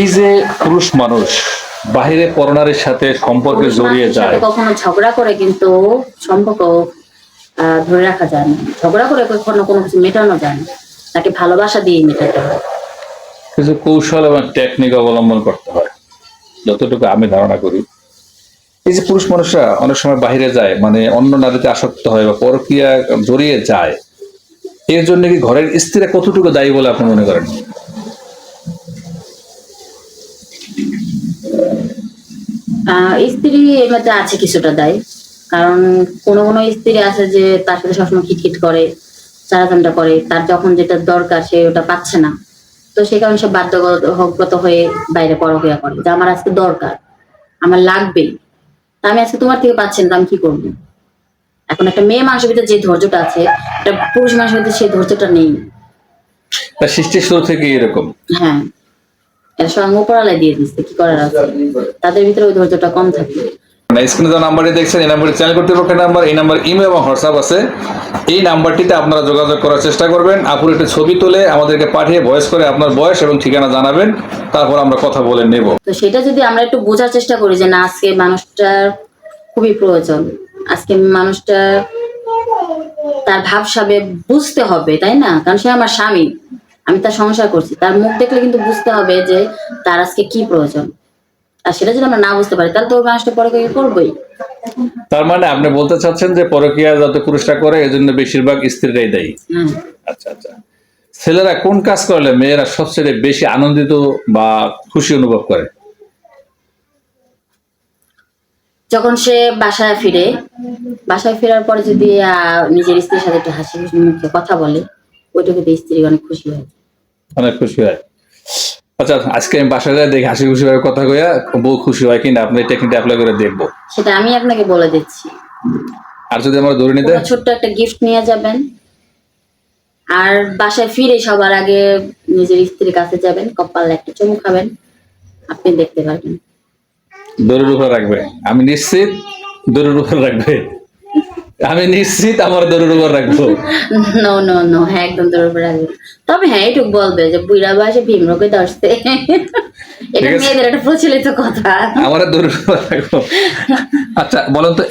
এই যে পুরুষ মানুষ বাহিরে পরনারীর সাথে সম্পর্কে জড়িয়ে যায়। কখনো ঝগড়া করে কিন্তু সম্পর্ক ধরে রাখা যায় না। ঝগড়া করে কখনো কোনো কিছু মেটানো যায় না। তাকে ভালোবাসা দিয়ে মেটাতে হয়। কিছু কৌশল এবং টেকনিক অবলম্বন করতে হয়। যতটুকু আমি ধারণা করি। এই যে পুরুষ মানুষরা অনেক সময় বাইরে যায় মানে অন্য নারীতে আসক্ত হয় বা পরক্রিয়া জড়িয়ে যায় এর জন্য কি ঘরের স্ত্রীরা কতটুকু দায়ী বলে আপনি মনে করেন? স্ত্রী এর মধ্যে আছে কিছুটা দায়। কারণ কোনো কোনো স্ত্রী আছে যে তার সাথে সবসময় খিটখিট করে চারাচামটা করে তার যখন যেটা দরকার সে ওটা পাচ্ছে না। তো সেই কারণে সে বাধ্যগত হয়ে বাইরে পরক্রিয়া করে যে আমার আজকে দরকার আমার লাগবেই। তা আমি আজকে তোমার থেকে পাচ্ছি না আমি কি করব? এখন একটা মেয়ে মানুষের ভিতরে যে ধৈর্যটা আছে একটা পুরুষ মানুষের ভিতরে সেই ধৈর্যটা নেই। সৃষ্টির শুরু থেকে এরকম। হ্যাঁ। উপরালায় দিয়ে দিচ্ছে কি করার আছে? তাদের ভিতরে ওই ধৈর্যটা কম থাকে। স্ক্রিনে যে নাম্বারটি দেখছেন এই নাম্বারটি চ্যানেল কর্তৃপক্ষের নাম্বার এই নাম্বার ইমেল এবং হোয়াটসঅ্যাপ আছে। এই নাম্বারটিতে আপনারা যোগাযোগ করার চেষ্টা করবেন। আপুর একটি ছবি তুলে আমাদেরকে পাঠিয়ে ভয়েস করে আপনার বয়স এবং ঠিকানা জানাবেন। তারপর আমরা কথা বলে নেব। তো সেটা যদি আমরা একটু বোঝার চেষ্টা করি যে না আজকে মানুষটার খুবই প্রয়োজন। আজকে মানুষটা তার ভাবসাবে বুঝতে হবে তাই না? কারণ সে আমার স্বামী। আমি তার সংসার করছি। তার মুখ দেখলে কিন্তু বুঝতে হবে যে তার আজকে কি প্রয়োজন। আর সেটা যদি আমরা না বুঝতে পারি তাহলে তো ওই মানুষটা পরে কি করবোই। তার মানে আপনি বলতে চাচ্ছেন যে পরকীয়া যত পুরুষরা করে এজন্য বেশিরভাগ স্ত্রীরাই দায়ী। আচ্ছা আচ্ছা। ছেলেরা কোন কাজ করলে মেয়েরা সবচেয়ে বেশি আনন্দিত বা খুশি অনুভব করে? যখন সে বাসায় ফিরে বাসায় ফেরার পরে যদি নিজের স্ত্রীর সাথে একটু হাসি খুশি মুখে কথা বলে ওইটুকুতে স্ত্রী অনেক খুশি হয় অনেক খুশি হয়। আচ্ছা আজকে আমি বাসায় যাই দেখি হাসি খুশি ভাবে কথা কইয়া বউ খুশি হয় কিনা আপনি টেকনিকটা অ্যাপ্লাই করে দেখব। সেটা আমি আপনাকে বলে দিচ্ছি। আর যদি আমরা ধরে নিতে ছোট্ট একটা গিফট নিয়ে যাবেন। আর বাসায় ফিরে সবার আগে নিজের স্ত্রীর কাছে যাবেন কপালে একটা চুমু খাবেন আপনি দেখতে পারবেন। দৌড়ের উপর রাখবে। আমি নিশ্চিত দৌড়ের উপর রাখবে। আমি নিশ্চিত আমার দরুর উপর রাখব। নো নো নো হ্যাঁ একদম দরুর উপর রাখব। তবে হ্যাঁ এটুক বলবে যে বুইরা বয়সে ভীম রোগে দর্শতে এটা। মেয়েদের একটা প্রচলিত কথা। আমার দরুর উপর রাখব। আচ্ছা বলুন তো